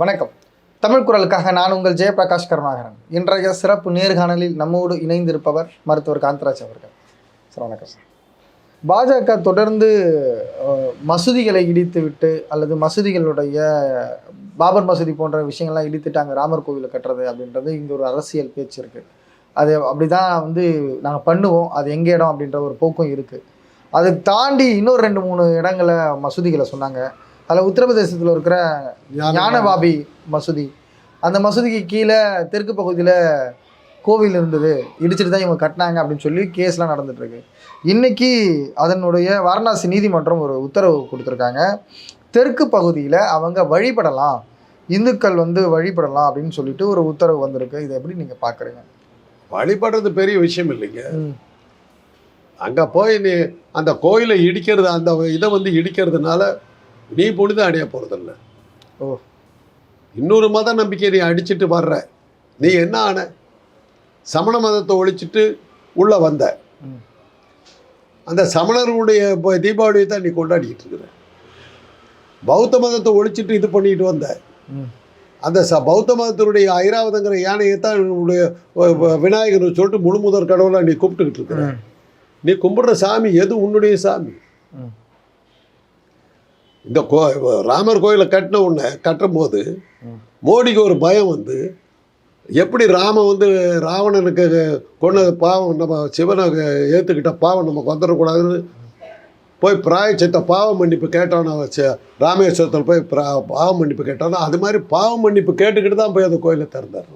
வணக்கம். தமிழ் குரலுக்காக நான் உங்கள் ஜெயபிரகாஷ் கருணாகரன் இன்றைய சிறப்பு நேர்காணலில் நம்மோடு இணைந்திருப்பவர் மருத்துவர் காந்தராஜ் அவர்கள். சார் வணக்கம் சார். பாஜக தொடர்ந்து மசூதிகளை இடித்துவிட்டு அல்லது மசூதிகளுடைய பாபர் மசூதி போன்ற விஷயங்கள்லாம் இடித்துட்டாங்க ராமர் கோவிலை கட்டுறது அப்படின்றது இங்கே ஒரு அரசியல் பேச்சு இருக்குது அது அப்படிதான் வந்து நாங்கள் பண்ணுவோம். அது எங்கே இடம் அப்படின்ற ஒரு போக்கும் இருக்குது அதை தாண்டி இன்னொரு ரெண்டு மூணு இடங்களை மசூதிகளை சொன்னாங்க. அதில் உத்தரப்பிரதேசத்தில் இருக்கிற ஞானபாபி மசூதி. அந்த மசூதிக்கு கீழே தெற்கு பகுதியில் கோவில் இருந்தது. இடிச்சிட்டு தான் இவங்க கட்டினாங்க அப்படின்னு சொல்லி கேஸ்லாம் நடந்துட்டு இருக்கு. இன்னைக்கு அதனுடைய வாரணாசி நீதிமன்றம் ஒரு உத்தரவு கொடுத்துருக்காங்க. தெற்கு பகுதியில் அவங்க வழிபடலாம். இந்துக்கள் வந்து வழிபடலாம் அப்படின்னு சொல்லிட்டு ஒரு உத்தரவு வந்திருக்கு. இதை எப்படி நீங்கள் பார்க்குறீங்க வழிபடுறது பெரிய விஷயம் இல்லைங்க. அங்க போய் நீ அந்த கோயிலை இடிக்கிறது அந்த இதை வந்து இடிக்கிறதுனால நீ புனிதம் அடைய போறதில்ல. ஓ. இன்னொரு மத நம்பிக்கையை நீ அடிச்சிட்டு வர்ற. நீ என்ன ஆன? சமண மதத்தை ஒழிச்சிட்டு உள்ள வந்த. அந்த சமணர்களுடைய இப்போ தீபாவளியை தான் நீ கொண்டாடிக்கிட்டு இருக்கிற. பௌத்த மதத்தை ஒழிச்சிட்டு இது பண்ணிட்டு வந்த. அந்த ச பௌத்த மதத்தினுடைய ஐராவதங்கிற யானையை தான் உன்னுடைய வ- வ- விநாயகர்னு சொல்லிட்டு முழு முதற் கடவுளை நீ கும்பிட்டுக்கிட்டு இருக்கிற. நீ கும்பிடுற சாமி எது? உன்னுடைய சாமி. இந்த கோ ராமர் கோயிலை கட்டின உடனே கட்டும் போது ம். மோடிக்கு ஒரு பயம் வந்து எப்படி ராமன் வந்து ராவணனுக்கு கொண்டது பாவம் நம்ம சிவனை ஏற்றுக்கிட்ட பாவம் நமக்கு வந்துடக்கூடாதுன்னு போய் பிராயச்சித்த பாவ மன்னிப்பு கேட்டோன்னு வச்சு ராமேஸ்வரத்தில் போய் பிரா பாவ மன்னிப்பு கேட்டோன்னா அது மாதிரி பாவ மன்னிப்பு கேட்டுக்கிட்டு தான் போய் அந்த கோயிலை திறந்தார்.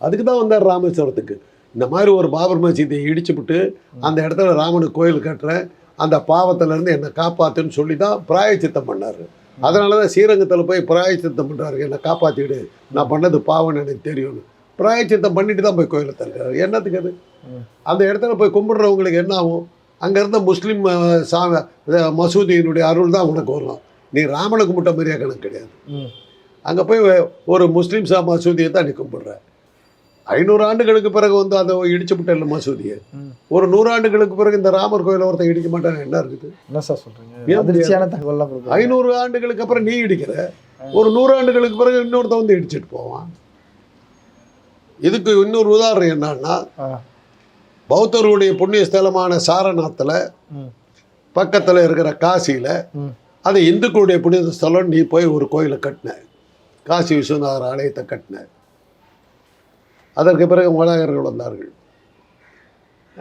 அதுக்கு தான் வந்தார் ராமேஸ்வரத்துக்கு. இந்த மாதிரி ஒரு பாபர் மசீதை இடிச்சுவிட்டு அந்த இடத்துல ராமனுக்கு கோயில் கட்டுறேன் அந்த பாவத்திலேருந்து என்னை காப்பாத்துன்னு சொல்லி தான் பிராயச்சித்தம் பண்ணார். அதனால தான் ஸ்ரீரங்கத்தில் போய் பிராயச்சித்தம் பண்ணுறாரு என்னை காப்பாற்றிடு நான் பண்ணது பாவம்னு எனக்கு தெரியும்னு. பிராயச்சித்தம் பண்ணிட்டு தான் போய் கோயிலை திறக்கிறாரு என்னத்துக்கு அது. அந்த இடத்துல போய் கும்பிடுறவங்களுக்கு என்ன ஆகும்? அங்கே இருந்த முஸ்லீம் அஹ், மசூதியினுடைய அருள் தான் உனக்கு வரும். நீ ராமனை கும்பிட்ட மாதிரியா கணக்கு கிடையாது. அங்கே போய் ஒரு முஸ்லீம் சா மசூதியை தான் நீ கும்பிடுற. ஐநூறு ஆண்டுகளுக்கு பிறகு வந்து அதை இடிச்சு விட்டல மசூதியை. ஒரு நூறு ஆண்டுகளுக்கு பிறகு இந்த ராமர் கோயிலை ஒருத்தன் இடிக்க மாட்டான்னு என்ன இருக்குது? என்ன சார் கொடுக்குறீங்க. ஐநூறு ஆண்டுகளுக்கு அப்புறம் நீ இடிக்கிற. ஒரு நூறு ஆண்டுகளுக்கு பிறகு இன்னொருத்தன் வந்து இடிச்சிட்டு போவான். இதுக்கு இன்னொரு உதாரணம் என்னன்னா பௌத்தருடைய புண்ணிய ஸ்தலமான சாரநாத்தில் பக்கத்தில் இருக்கிற காசியில் அது இந்துக்களுடைய புனித ஸ்தலம் நீ போய் ஒரு கோயிலை கட்டின. காசி விஸ்வநாதர் ஆலயத்தை கட்டின. அதற்கு பிறகு மலாயர்கள் வந்தார்கள்.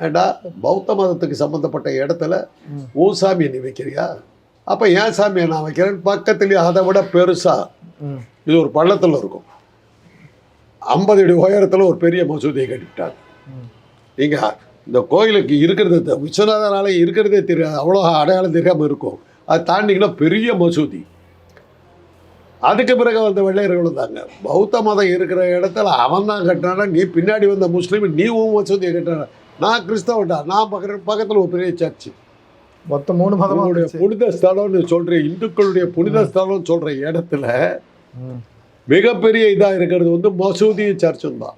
ஏண்டா? பௌத்த மதத்துக்கு சம்மந்தப்பட்ட இடத்துல. உன் சாமியை நீ வைக்கிறியா? அப்போ என் சாமியை நான் வைக்கிறேன்? பக்கத்துலேயே அதை விட பெருசா. ம். இது ஒரு பள்ளத்தில் இருக்கும். ஐம்பது அடி உயரத்தில் ஒரு பெரிய மசூதியை கட்டிவிட்டாங்க ம். நீங்கள் இந்த கோயிலுக்கு இருக்கிறது ஆலயம் இருக்கிறதே தெரியாது. அவ்வளோ அடையாளம் தெரியாமல் இருக்கும். அது தாண்டிங்கன்னா பெரிய மசூதி. அதுக்கு பிறகு வந்த வெள்ளையர்கள் வந்தாங்க பௌத்த மதம் இருக்கிற இடத்துல அவன் தான் கட்டினானா நீ பின்னாடி வந்த முஸ்லீம் நீ உன் மசூதியை கட்டின நான் கிறிஸ்தவன்டா நான் பக்கத்துல பக்கத்தில் ஒரு பெரிய சர்ச்சு. மொத்தம் மூணு மதமாக உங்களுடைய புனித ஸ்தலம்னு சொல்ற இந்துக்களுடைய புனித ஸ்தலம் சொல்ற இடத்துல மிகப்பெரிய இதாக இருக்கிறது வந்து மசூதியும் சர்ச்சும் தான்.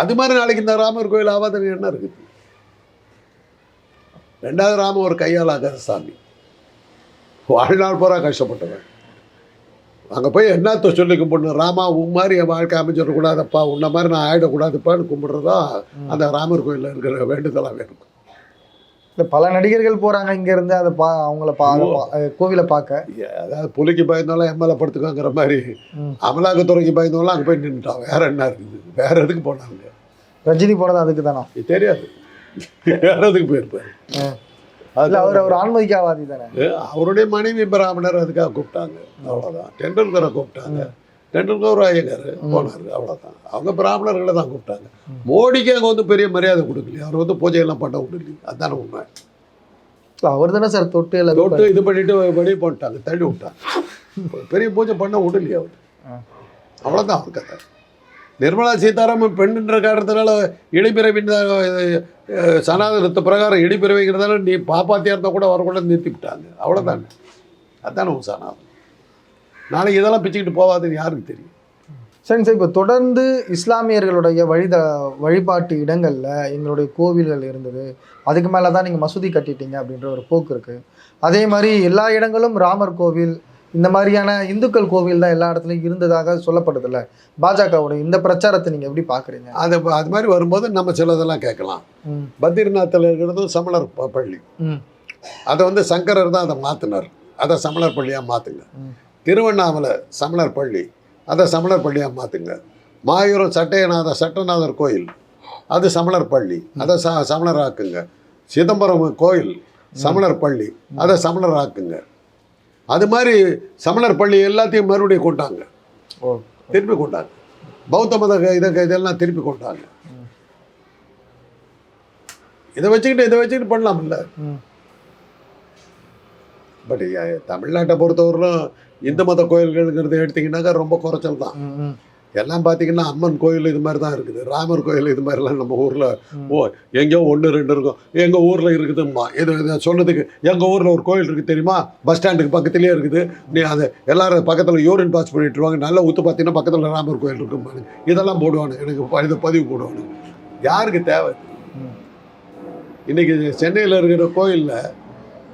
அது மாதிரி நாளைக்கு இந்த ராமர் கோயில் ஆவாதனை என்ன இருக்குது. ரெண்டாவது ராம ஒரு கையால் ஆகாத சாமி. வாழ்நாள் பூரா கஷ்டப்பட்டவன். அங்கே போய் என்னத்த சொல்லி கும்பிடணும்? ராமா உன் மாதிரி என் வாழ்க்கை அமைச்சிடக்கூடாதப்பா உன்ன மாதிரி நான் ஆயிடக்கூடாதுப்பான்னு கும்பிடுறதா அந்த ராமர் கோயிலில் இருக்கிற வேண்டுதலாக இருக்கும் இல்ல பல நடிகர்கள் போறாங்க இங்க இருந்து அதை பா அவங்கள பா கோவிலை பார்க்க. அதாவது புலிக்கு பயந்தாலும் எம்எல்ஏ படுத்துக்கோங்கிற மாதிரி. அமலாக்கத்துறைக்கு பயந்தவங்களாம் அங்கே போய் நின்றுட்டான் வேற என்ன இருக்குது? வேற எதுக்கு போனாங்க? ரஜினி போனது அதுக்கு தானே தெரியாது. வேற எதுக்கு போயிருப்பாரு? அவர் அவர் ஆன்மீகவாதி தானே? அவருடைய மனைவி பிராமணர் அதுக்காக கூப்பிட்டாங்க. அவ்வளோதான் டெண்டுல்கரை கூப்பிட்டாங்க. டெண்டுல்கர் ஐயங்கார் போனார். அவ்வளோதான் அவங்க பிராமணர்களை தான் கூப்பிட்டாங்க. மோடிக்கு அங்கே வந்து பெரிய மரியாதை கொடுக்கலையே. அவர் வந்து பூஜையெல்லாம் பண்ண விடலையே அதான உண்மை. அவர் தானே சார் தொட்டு இல்ல தொட்டு இது பண்ணிட்டு வெளியே போட்டாங்க. தள்ளி விட்டாங்க. பெரிய பூஜை பண்ண விடலையே அவர். அவ்வளோதான் அவர் கதை. நிர்மலா சீதாராமன் பெண்ணுன்ற காரணத்தினால இடைப்பிறவின் சனாதனத்து பிரகாரம் இடைப்பிறவைங்கிறதால நீ பாப்பாத்தியா இருந்தால் கூட வரக்கூட நிறுத்தி விட்டாங்க. அவ்வளோதானே அதானே உன் சனாதனம். நாளைக்கு இதெல்லாம் பிச்சுக்கிட்டு போவாதுன்னு யாருக்கு தெரியும்? சரிங்க சார். இப்போ தொடர்ந்து இஸ்லாமியர்களுடைய வழித வழிபாட்டு இடங்களில் எங்களுடைய கோவில்கள் இருந்தது. அதுக்கு மேலே தான் நீங்கள் மசூதி கட்டிட்டீங்க அப்படின்ற ஒரு போக்கு இருக்குது அதே மாதிரி எல்லா இடங்களும் ராமர் கோவில் இந்த மாதிரியான இந்துக்கள் கோவில் தான் எல்லா இடத்துலையும் இருந்ததாக சொல்லப்படுதுல்ல. பாஜகவோட இந்த பிரச்சாரத்தை நீங்க எப்படி பாக்குறீங்க? அது அது மாதிரி வரும்போது நம்ம சிலதெல்லாம் கேட்கலாம். பத்ரிநாத்தில் இருக்கிறதும் சமணர் பள்ளி. அதை வந்து சங்கரர் தான் அதை மாற்றினார் அதை சமணர் பள்ளியாக மாற்றுங்க. திருவண்ணாமலை சமணர் பள்ளி அதை சமணர் பள்ளியாக மாற்றுங்க மாயூரம் சட்டையநாத சட்டநாதர் கோயில் அது சமணர் பள்ளி அதை ச சமணர் ஆக்குங்க சிதம்பரம் கோயில் சமணர் பள்ளி அதை சமணர் ஆக்குங்க அது மாதிரி சமணர் பள்ளி எல்லாத்தையும் மறுபடியும் கொண்டாங்க. திருப்பி கொண்டாங்க. பௌத்த மத இதை இதெல்லாம் திருப்பி கொண்டாங்க. இதை வச்சுக்கிட்டு இதை வச்சுக்கிட்டு பண்ணலாம்ல. ம். பட் தமிழ்நாட்டை பொறுத்தவரையிலும் இந்து மத கோயில்கள்ங்கிறது எடுத்திங்கன்னாக்கா ரொம்ப குறைச்சல் தான். எல்லாம் பார்த்தீங்கன்னா அம்மன் கோயில் இது மாதிரி தான் இருக்குது. ராமர் கோயில் இது மாதிரிலாம் நம்ம ஊரில் ஓ எங்கேயோ ஒன்று ரெண்டு இருக்கும். எங்கள் ஊரில் இருக்குதும்மா. இது சொன்னதுக்கு எங்கள் ஊரில் ஒரு கோயில் இருக்குது தெரியுமா? பஸ் ஸ்டாண்டுக்கு பக்கத்துலேயே இருக்குது. நீ அதை எல்லாரும் பக்கத்தில் யூரின் பாஸ் பண்ணிட்டு வாங்க நல்லா ஊற்று பார்த்தீங்கன்னா பக்கத்தில் ராமர் கோயில் இருக்கும் இதெல்லாம் போடுவானு எனக்கு இதை பதிவு போடுவானு. யாருக்கு தேவை? ம். இன்னைக்கு சென்னையில் இருக்கிற கோயிலில்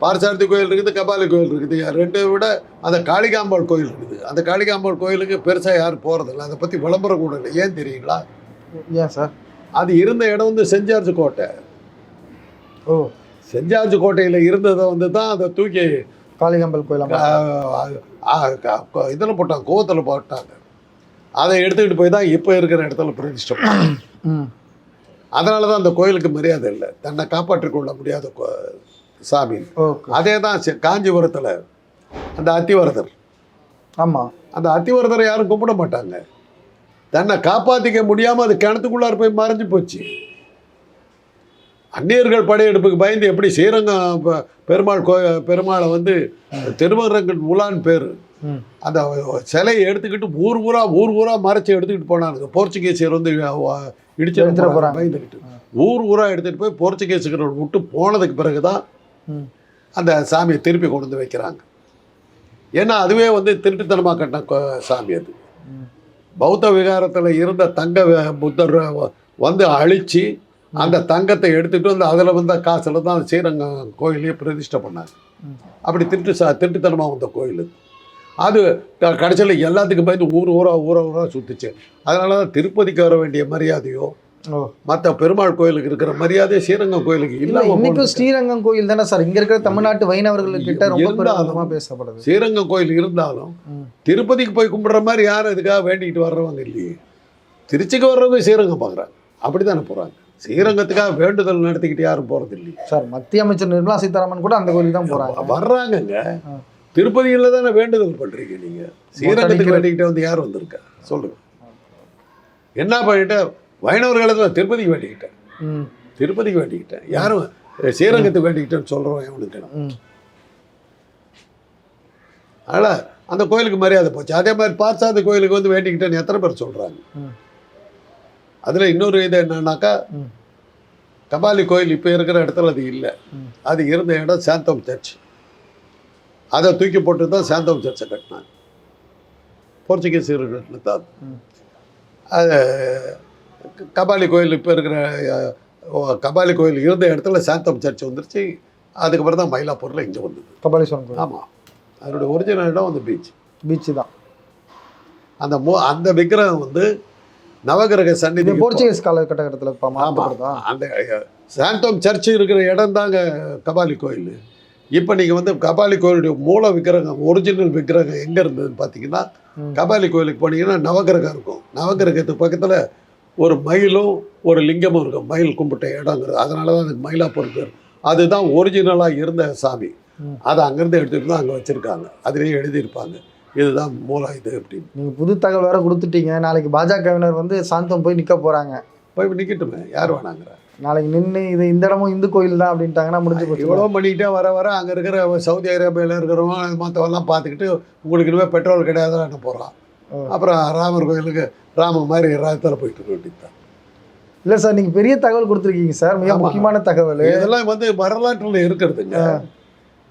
பார்சாரதி கோயில் இருக்குது கபாலி கோயில் இருக்குது. ரெண்டை விட அந்த காளிகாம்பாள் கோயில் இருக்குது. அந்த காளிகாம்பாள் கோயிலுக்கு பெருசாக யாரும் போகிறதில்ல அதை பற்றி விளம்பரம் கூட இல்லை. ஏன் தெரியுங்களா? ஏன் சார்? அது இருந்த இடம் வந்து சென்ட் ஜார்ஜ் கோட்டை. ஓ. சென்ட் ஜார்ஜ் கோட்டையில் இருந்ததை வந்து தான் அதை தூக்கி காளிகம்பல் கோயிலா இதில் போட்டாங்க கோவத்தில் போட்டாங்க. அதை எடுத்துக்கிட்டு போய் தான் இப்போ இருக்கிற இடத்துல பிரதிஷ்டை பண்ணாங்க. ம். அதனால தான் அந்த கோயிலுக்கு மரியாதை இல்லை. தன்னை காப்பாற்றிக் கொள்ள முடியாத சாமி. அதே தான் காஞ்சிபுரத்தில் அந்த அத்திவரதர். ஆமா. அந்த அத்திவரதரை யாரும் கும்பிட மாட்டாங்க. தன்னை காப்பாற்றிக்க முடியாமல் அது கிணத்துக்குள்ளார போய் மறைஞ்சு போச்சு. அந்நியர்கள் படையெடுப்புக்கு பயந்து எப்படி ஸ்ரீரங்கம் பெருமாள் கோ பெருமாளை வந்து திருவரங்கன் உலான் பேர். அந்த சிலையை எடுத்துக்கிட்டு ஊர் ஊரா ஊர் ஊரா மறைச்சு எடுத்துக்கிட்டு போனானுங்க. போர்ச்சுகீசியர் வந்து இடிச்சு. பயந்துக்கிட்டு ஊர் ஊரா எடுத்துகிட்டு போய் போர்ச்சுகீஸுக்கு விட்டு போனதுக்கு பிறகு தான் அந்த சாமியை திருப்பி கொண்டு வந்து வைக்கிறாங்க. ஏன்னா அதுவே வந்து திருட்டுத்தனமாக கட்டின கோ- சாமி அது. பௌத்த விகாரத்தில் இருந்த தங்க வ- புத்தர் வந்து அழித்து அந்த தங்கத்தை எடுத்துகிட்டு வந்து அதில் வந்த காசில் தான் ஸ்ரீரங்கம் கோயிலையே பிரதிஷ்டை பண்ணாங்க. அப்படி திருட்டு சா திருட்டுத்தனமாக வந்த கோயில் அது. க- கடைசியில் எல்லாத்துக்கும் பயந்து ஊர் ஊராக ஊரா ஊராக சுற்றுச்சு அதனால தான் திருப்பதிக்கு வர வேண்டிய மரியாதையோ மற்ற பெருமாள் கோயிலுக்கு இருக்கிற மரியாதை ஸ்ரீரங்கம் கோயிலுக்கு இல்ல இன்னைக்கும். ஸ்ரீரங்கம் கோயில் தானே சார்? இங்க இருக்கிற தமிழ்நாட்டு வைணவர்கள் கிட்ட ரொம்ப பெருமிதமா பேசப்படுது. ஸ்ரீரங்கம் கோயில் இருந்தாலும். திருப்பதிக்கு போய் கும்பிடுற மாதிரி யாரும் இதுக்காக வேண்டிக்கிட்டு வர்றவங்க இல்லையே. திருச்சிக்கு வர்றவங்க ஸ்ரீரங்கம் பார்க்குறாங்க. அப்படி தானே போகிறாங்க ஸ்ரீரங்கத்துக்காக வேண்டுதல் நடத்திக்கிட்டு யாரும் போகிறது இல்லையே. சார் மத்திய அமைச்சர் நிர்மலா சீதாராமன் கூட அந்த கோயிலுக்கு தான் போறாங்க. வர்றாங்கங்க. திருப்பதியில் தானே வேண்டுதல் பண்ணுறீங்க நீங்கள் ஸ்ரீரங்கத்துக்கு வேண்டிக்கிட்டே வந்து யார் வந்திருக்கா? சொல்லுங்க. என்ன பண்ணிட்டேன் வைணவர்களை தான் திருப்பதிக்கு வேண்டிக்கிட்டேன். ம். திருப்பதிக்கு வேண்டிக்கிட்டேன். யாரும் ஸ்ரீரங்கத்துக்கு வேண்டிக்கிட்டேன்னு சொல்கிறோம் எவனுக்கு அதனால் அந்த கோயிலுக்கு மரியாதை போச்சு. அதே மாதிரி பார்சாத கோயிலுக்கு வந்து வேண்டிக்கிட்டேன்னு எத்தனை பேர் சொல்கிறாங்க. அதில் இன்னொரு இது என்னன்னாக்கா. கபாலி கோயில் இப்போ இருக்கிற இடத்துல அது இல்லை. அது இருந்த இடம் சாந்தம் சர்ச். அதை தூக்கி போட்டு தான் சாந்தம் சர்ச்சை கட்டினாங்க. போர்ச்சுகீசியர்கள் தான். ம். அது கபாலி கோயில் இப்போ இருக்கிற கபாலி கோயில் இருந்த இடத்துல சாந்தம் சர்ச் வந்துருச்சு. அதுக்கப்புறம் தான் மயிலாப்பூரில் இங்கே வந்தது. கபாலீஸ்வரன் கோயில். ஆமாம் அதனுடைய ஒரிஜினல் இடம் வந்து பீச் பீச் தான். அந்த மோ அந்த விக்கிரகம் வந்து நவகிரக சந்நிதி போர்ச்சுகீஸ் காலகட்டத்தில் இப்போ மாற்றப்படுதா? அந்த சாந்தோம் சர்ச் இருக்கிற இடம் தாங்க கபாலி கோயில். இப்போ நீங்கள் வந்து கபாலி கோயிலுடைய மூல விக்கிரகம் ஒரிஜினல் விக்கிரகம் எங்கே இருந்ததுன்னு பார்த்தீங்கன்னா. கபாலி கோயிலுக்கு போனீங்கன்னா நவகிரகம் இருக்கும். நவகிரகத்துக்கு பக்கத்தில் ஒரு மயிலும் ஒரு லிங்கமும் இருக்கும். மயில் கும்பிட்ட இடங்கிறது. அதனால தான் அதுக்கு மயிலாப்பூர் பேர். அதுதான் ஒரிஜினலாக இருந்த சாமி. அதை அங்கேருந்து எடுத்துகிட்டு தான் அங்கே வச்சுருக்காங்க. அதுலேயே எழுதியிருப்பாங்க. இதுதான் மூலம் இது அப்படின்னு. நீங்க புது தகவல் வேற கொடுத்துட்டீங்க. நாளைக்கு பாஜகவினர் வந்து சாந்தம் போய் நிக்க போறாங்க. போய் நிற்கட்டுமே யார் வேணாங்கிற. நாளைக்கு நின்று இது இந்த இடமும் இந்து கோயில் தான் அப்படின்ட்டாங்கன்னா முடிஞ்சு போச்சு. இவ்வளோ பண்ணிக்கிட்டே வர வர அங்கே இருக்கிற சவுதி அரேபியாவில் இருக்கிறவங்க மற்றவெல்லாம் பார்த்துக்கிட்டு உங்களுக்கு இனிமேல் பெட்ரோல் கிடையாதுன்னு போகிறான். அப்புறம் ராமர் கோயிலுக்கு ராமர் மாதிரி ராஜத்தில் போயிட்டு இருக்க வேண்டியதுதான். இல்ல சார் நீங்க பெரிய தகவல் கொடுத்துருக்கீங்க சார். மிக. முக்கியமான தகவல். இதெல்லாம் வந்து வரலாற்றில் இருக்கிறதுங்க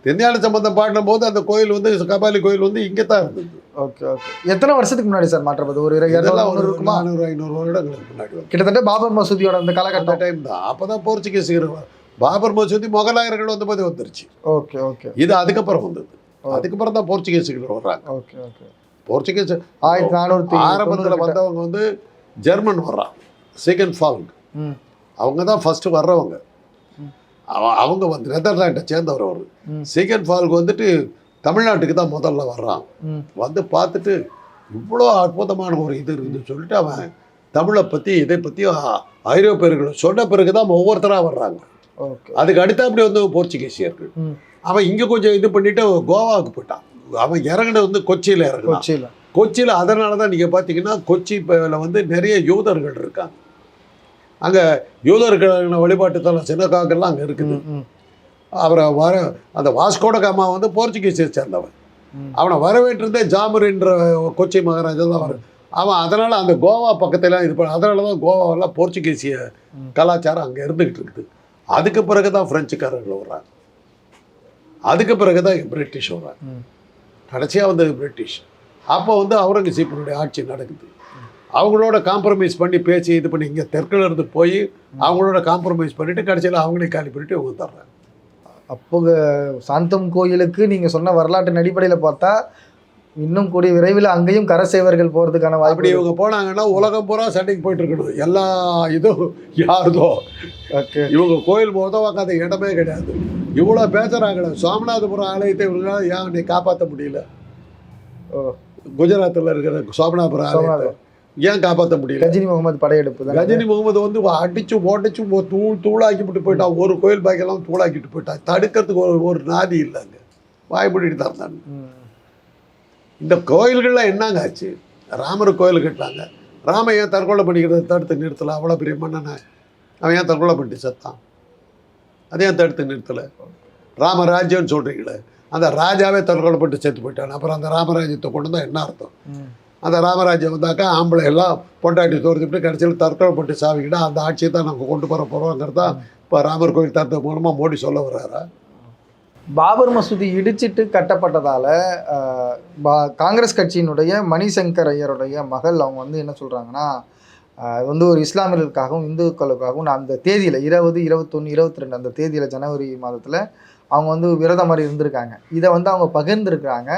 தென்னாடு சம்பந்தம் பாடின போது அந்த கோயில் வந்து கபாலி கோயில் வந்து இங்கே தான் இருந்தது. Okay okay. எத்தனை வருஷத்துக்கு முன்னாடி சார் மாற்றப்பது ஒரு இரு- இருநூறு இருக்குமா? நானூறு ஐநூறு வருடங்களுக்கு முன்னாடி கிட்டத்தட்ட பாபர் மசூதியோட அந்த காலகட்டம். டைம் தான். அப்போ தான் போர்ச்சுகீஸ் பாபர் மசூதி முகலாயர்கள் வந்த போது வந்துருச்சு. Okay okay. இது அதுக்கப்புறம் வந்தது. அதுக்கப்புறம் தான் போர்ச்சுகீஸுக்கு வர்றாங்க. Okay okay. போர்ச்சுகீஸ் ஆயிரத்தி நானூற்றி ஆரம்பத்தில் வந்தவங்க வந்து ஜெர்மன் வர்றான். செகண்ட் ஃபால்க் அவங்க தான் ஃபர்ஸ்ட் வர்றவங்க அவ- அவங்க வந்து நெதர்லாண்டை சேர்ந்தவர் அவர். செகண்ட் ஃபால்க் வந்துட்டு தமிழ்நாட்டுக்கு தான் முதல்ல வர்றான். வந்து பார்த்துட்டு இவ்வளோ அற்புதமான ஒரு இது இருக்குதுன்னு சொல்லிட்டு அவன் தமிழை பற்றி இதை பற்றி ஐரோப்பியர்கள் சொன்ன பிறகு தான் ஒவ்வொருத்தராக வர்றாங்க. ஓகே. அதுக்கு அடுத்தாப்படி வந்து போர்ச்சுகீசியர்கள். அவன் இங்கே கொஞ்சம் இது பண்ணிட்டு கோவாவுக்கு போயிட்டான். அவன் இறங்குனது வந்து கொச்சியில் இறங்கினான். கொச்சியில். கொச்சியில் அதனால தான் நீங்கள் பார்த்தீங்கன்னா கொச்சி வந்து நிறைய யூதர்கள் இருக்காங்க. அங்கே யூதர்கள் வழிபாட்டு தலம் சின்னக்காக்கெல்லாம் அங்கே இருக்குது. அவரை வர அந்த வாஸ்கோட காமா வந்து போர்ச்சுகீஸை சேர்ந்தவன். அவனை வரவேற்றிருந்தே ஜாமர்ன்ற கொச்சி மகாராஜா தான் வர அவன் அதனால் அந்த கோவா பக்கத்துலாம் இது பண்ண அதனால தான் கோவாவெல்லாம் போர்ச்சுகீசிய. கலாச்சாரம் அங்கே இருந்துக்கிட்டு இருக்குது. அதுக்கு பிறகு தான் ஃப்ரெஞ்சுக்காரர்கள் வர்றாங்க. அதுக்கு பிறகு தான் பிரிட்டிஷ் வர்றாங்க. கடைசியாக வந்தது பிரிட்டிஷ் அப்போ வந்து அவுரங்கசீப்பினுடைய ஆட்சி நடக்குது. அவங்களோட காம்ப்ரமைஸ் பண்ணி பேசி இது பண்ணி இங்கே தெற்குல இருந்து போய் அவங்களோட காம்ப்ரமைஸ் பண்ணிட்டு கடைசியில் அவங்களே காலி பண்ணிட்டு இவங்க தர்றாங்க அப்போ சாந்தம் கோயிலுக்கு நீங்க சொன்ன வரலாற்றின் அடிப்படையில பார்த்தா இன்னும் கூடிய விரைவில் அங்கேயும் கரசேவர்கள் போறதுக்கான அப்படி வாய்ப்பு இவங்க போனாங்கன்னா உலகம் பூரா சண்டைக்கு போயிட்டு இருக்கணும் எல்லா இதுவும் யாருதோ. இவங்க கோயில் உதவாக்காத இடமே கிடையாது. இவ்வளோ பேசுகிறாங்களே சோமநாதபுரம் ஆலயத்தை இவங்களால ஏன் நீ காப்பாற்ற முடியல? குஜராத்தில் இருக்கிற சோமநாதபுரம் ஆலயத்தை சோமநாதபுரம். ஏன் காப்பாற்ற முடியல? கஜினி முகமது படையெடுப்பு தான்? கஜினி முகமது வந்து அடிச்சு ஓடிச்சு ஒரு தூள் தூளாக்கிவிட்டு போயிட்டான் ஒரு கோயில் பாக்கெல்லாம் தூளாக்கிட்டு போயிட்டான் தடுக்கிறதுக்கு ஒரு ஒரு நாதி இல்லை அங்கே. வாய்ப்பிட்டு தான் இருந்தாங்க. இந்த கோயில்கள்லாம் என்னங்க ஆச்சு? ராமர் கோயில் கட்டினாங்க. ராம ஏன் தற்கொலை பண்ணிக்கிறத தடுத்து நிறுத்தலை? அவ்வளோ பெரிய மன்னனை. அவன் ஏன் தற்கொலை பண்ணிட்டு செத்தான்? அதை ஏன் தடுத்து நிறுத்தலை. ராமராஜ்யம்னு சொல்கிறீங்களே அந்த ராஜாவே தற்கொலை பண்ணிட்டு செத்து போயிட்டான். அப்புறம் அந்த ராமராஜ்யத்தை கொண்டு வந்தால் என்ன அர்த்தம்? அந்த ராமராஜ்யம் வந்தாக்கா ஆம்பளை எல்லாம் பொண்டாட்டி தோர்த்துட்டு கடைசியில் தற்கொலை பட்டு சாவிக்கிட்டா அந்த ஆட்சியை தான் நாங்கள் கொண்டு போகிற போகிறோங்கிறதா இப்போ ராமர் கோயில் தரத்து மூலமாக மோடி சொல்ல வர்றாரா? பாபர் மசூதி இடிச்சிட்டு கட்டப்பட்டதால பா- காங்கிரஸ் கட்சியினுடைய மணிசங்கர் ஐயருடைய மகள் அவங்க வந்து என்ன சொல்றாங்கன்னா ஆஹ், வந்து ஒரு இஸ்லாமியர்களுக்காகவும் இந்துக்களுக்காகவும் நான் அந்த தேதியில் இருபது இருபத்தொன்று இருபத்தி ரெண்டு அந்த தேதியில் ஜனவரி மாதத்தில் அவங்க வந்து விரதம் மாதிரி இருந்திருக்காங்க. இதை வந்து அவங்க பகிர்ந்துருக்குறாங்க.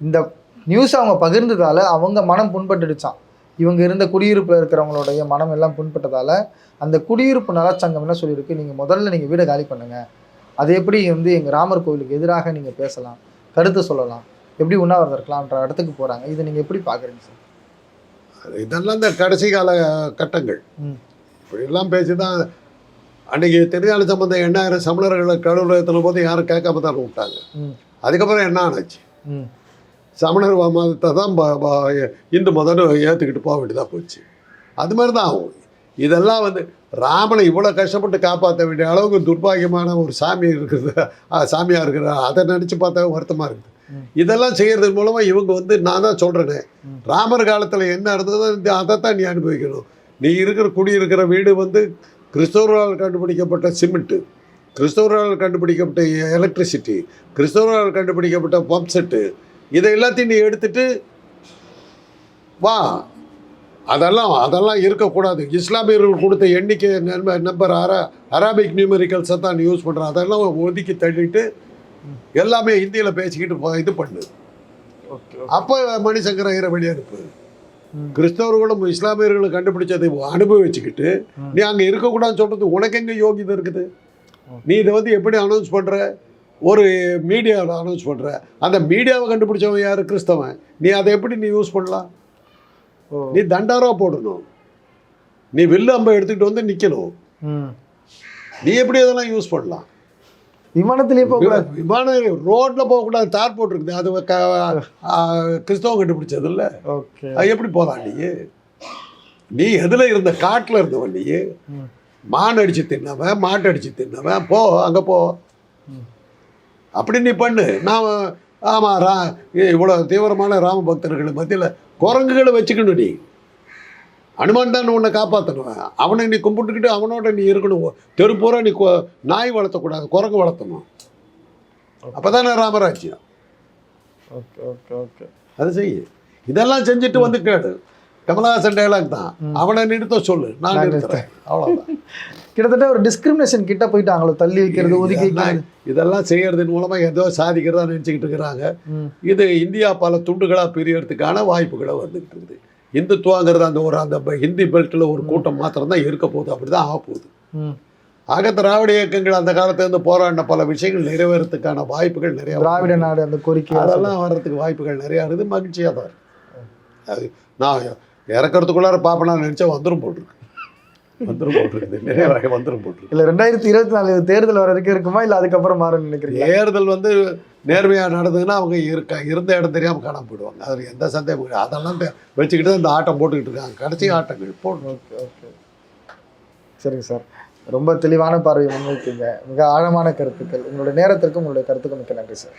இந்த நியூஸ் அவங்க பகிர்ந்ததால் அவங்க மனம் புண்பட்டுடுச்சான் இவங்க இருந்த குடியிருப்பில் இருக்கிறவங்களுடைய மனம் எல்லாம் புண்பட்டதால் அந்த குடியிருப்பு நலச்சங்கம் என்ன சொல்லியிருக்கு? நீங்கள் முதல்ல நீங்கள் வீடை காலி பண்ணுங்கள் அது எப்படி வந்து எங்கள் ராமர் கோவிலுக்கு எதிராக நீங்கள் பேசலாம்? கருத்து சொல்லலாம். எப்படி உண்ணாவிரதம் இருக்கலாம்ன்ற இடத்துக்கு போகிறாங்க இதை நீங்கள் எப்படி பார்க்குறீங்க சார்? இதெல்லாம் இந்த கடைசி கால கட்டங்கள். ம். இப்படியெல்லாம் பேசி தான் அன்றைக்கி திருஞான சம்பந்தம் எண்ணாயிரம் சமணர்களை கடவுள் ஏற்றின போது யாரும் கேட்காம தான் விட்டாங்க. அதுக்கப்புறம் என்ன ஆனாச்சு? சமணர் மதத்தை தான் இந்து மதம் ஏற்றுக்கிட்டு போக வேண்டியதாக போச்சு. அது மாதிரி தான் ஆகும். இதெல்லாம் வந்து ராமனை இவ்வளோ கஷ்டப்பட்டு காப்பாற்ற வேண்டிய அளவுக்கு துர்பாகியமான ஒரு சாமி இருக்குது. ஆ, சாமியா இருக்கிற அதை நினச்சி பார்த்தா வருத்தமாக இருக்குது. இதெல்லாம் செய்கிறது மூலமாக இவங்க வந்து நான் தான் சொல்கிறேனே ராமர் காலத்தில் என்ன இருந்ததோ இந்த அதைத்தான் நீ அனுபவிக்கணும். நீ இருக்கிற குடியிருக்கிற வீடு வந்து கிறிஸ்தவர்களால் கண்டுபிடிக்கப்பட்ட சிமெண்ட்டு கிறிஸ்தவர்களால் கண்டுபிடிக்கப்பட்ட எலக்ட்ரிசிட்டி கிறிஸ்தவர்களால் கண்டுபிடிக்கப்பட்ட பம்ப் செட்டு இதை எல்லாத்தையும் நீ எடுத்துட்டு வா. அதெல்லாம் அதெல்லாம் இருக்கக்கூடாது. இஸ்லாமியர்கள் கொடுத்த எண்ணிக்கை நம்பர் நம்பர் அரா அராபிக் நியூமெரிக்கல்ஸை தான் யூஸ் பண்ணுறோம் அதெல்லாம் ஒதுக்கி தள்ளிட்டு எல்லாமே ஹிந்தியில் பேசிக்கிட்டு இது பண்ணு. அப்போ மணிசங்கர ஐயரை வெளியே அனுப்பு. ம். கிறிஸ்தவர்களும் இஸ்லாமியர்களும் கண்டுபிடிச்சதை அனுபவிச்சுக்கிட்டு. நீ அங்கே இருக்கக்கூடாதுன்னு சொல்கிறது உனக்கு எங்கே யோகிதை இருக்குது? நீ இதை வந்து எப்படி அனௌன்ஸ் பண்ணுற ஒரு மீடியாவில் அனௌன்ஸ் பண்ணுற அந்த மீடியாவை கண்டுபிடிச்சவன் யார்? கிறிஸ்தவன். நீ அதை எப்படி நீ யூஸ் பண்ணலாம்? நீ தண்டாரா போடணும். நீ வில்லு அம்பை எடுத்துக்கிட்டு வந்து நிற்கணும் நீ எப்படி அதெல்லாம் யூஸ் பண்ணலாம்? விமானத்திலேயே போகக்கூடாது விமான ரோட்டில் போகக்கூடாது தார் போட்டிருக்குது. அது கிறிஸ்தவம் கண்டுபிடிச்சது இல்லை ஓகே. அது எப்படி போலாம் நீ நீ எதில் இருந்த காட்டில் இருந்தவன் நீ மான் அடித்து தின்னவன் மாட்டு அடித்து தின்னவன். போ அங்கே போ. அப்படி நீ பண்ணு. நான் ஆமாம் ரா இவ்வளோ தீவிரமான ராம பக்தர்கள் மத்தியில் குரங்குகளை வச்சுக்கணும் நீ. அனுமான் தான் உன்னை காப்பாற்றணும் அவனை நீ கும்பிட்டுக்கிட்டு அவனோட நீ இருக்கணும். தெருப்பூரா நீ கொ- நாய் வளர்த்தக்கூடாது குரங்கு வளர்த்தணும். அப்போ தானே ராமராஜ்யம். Okay okay okay. அது செய்ய இதெல்லாம் செஞ்சுட்டு வந்து கேடு கமலஹாசன் டைலாக் தான். அவனை நிறுத்த சொல்லு. நான் நிறுத்துறேன். அவ்வளோதான் கிட்டத்தட்ட ஒரு டிஸ்கிரிமினேஷன் கிட்ட போயிட்டாங்களோ தள்ளி வைக்கிறது ஒதுக்கி இதெல்லாம் செய்யறதன் மூலமா ஏதோ சாதிக்கிறதா நினைச்சுக்கிட்டு இருக்கிறாங்க. இது இந்தியா பல துண்டுகளாக பிரியறதுக்கான வாய்ப்புகளை வந்துகிட்டு இருக்குது. இந்துத்துவாங்கிறது அந்த ஒரு அந்த ஹிந்தி பெல்ட்டில் ஒரு கூட்டம் மாத்திரம் தான் இருக்க போகுது. அப்படி தான் ஆக போகுது. ஆக திராவிட இயக்கங்கள் அந்த காலத்துலேருந்து போராடின பல விஷயங்கள் நிறைவேறதுக்கான வாய்ப்புகள் நிறைய திராவிட நாடு அந்த கோரிக்கை அதெல்லாம் வர்றதுக்கு வாய்ப்புகள் நிறையா இருக்குது. மகிழ்ச்சியாக தான் இருக்கு. அது நான் இறக்கறதுக்குள்ளார பாப்பனா நினச்சா வந்துடும் போட்டிருக்கு வந்துடும் போட்டிருக்குது. நிறைய வகை வந்துடும் போட்டிருக்கு இல்ல ரெண்டாயிரத்தி இருபத்தி நாலு தேர்தல் வர வரைக்கும் இருக்குமா இல்ல அதுக்கப்புறம் மாறும்னு நினைக்கிறீங்க தேர்தல் வந்து நேர்மையாக நடந்ததுன்னா அவங்க இருக்க இருந்த இடம் தெரியாமல் காணாம போயிடுவாங்க. அதில் எந்த சந்தேகமும் கிடையாது. அதெல்லாம் வச்சுக்கிட்டு தான் இந்த ஆட்டம் போட்டுக்கிட்டு இருக்காங்க. கடைசி ஆட்டங்கள் போடணும். Okay okay. சரிங்க சார். ரொம்ப தெளிவான பார்வையை முன்வைத்தீங்க. மிக ஆழமான கருத்துக்கள். உங்களுடைய நேரத்திற்கும் உங்களுடைய கருத்துக்கும் மிக்க நன்றி சார்.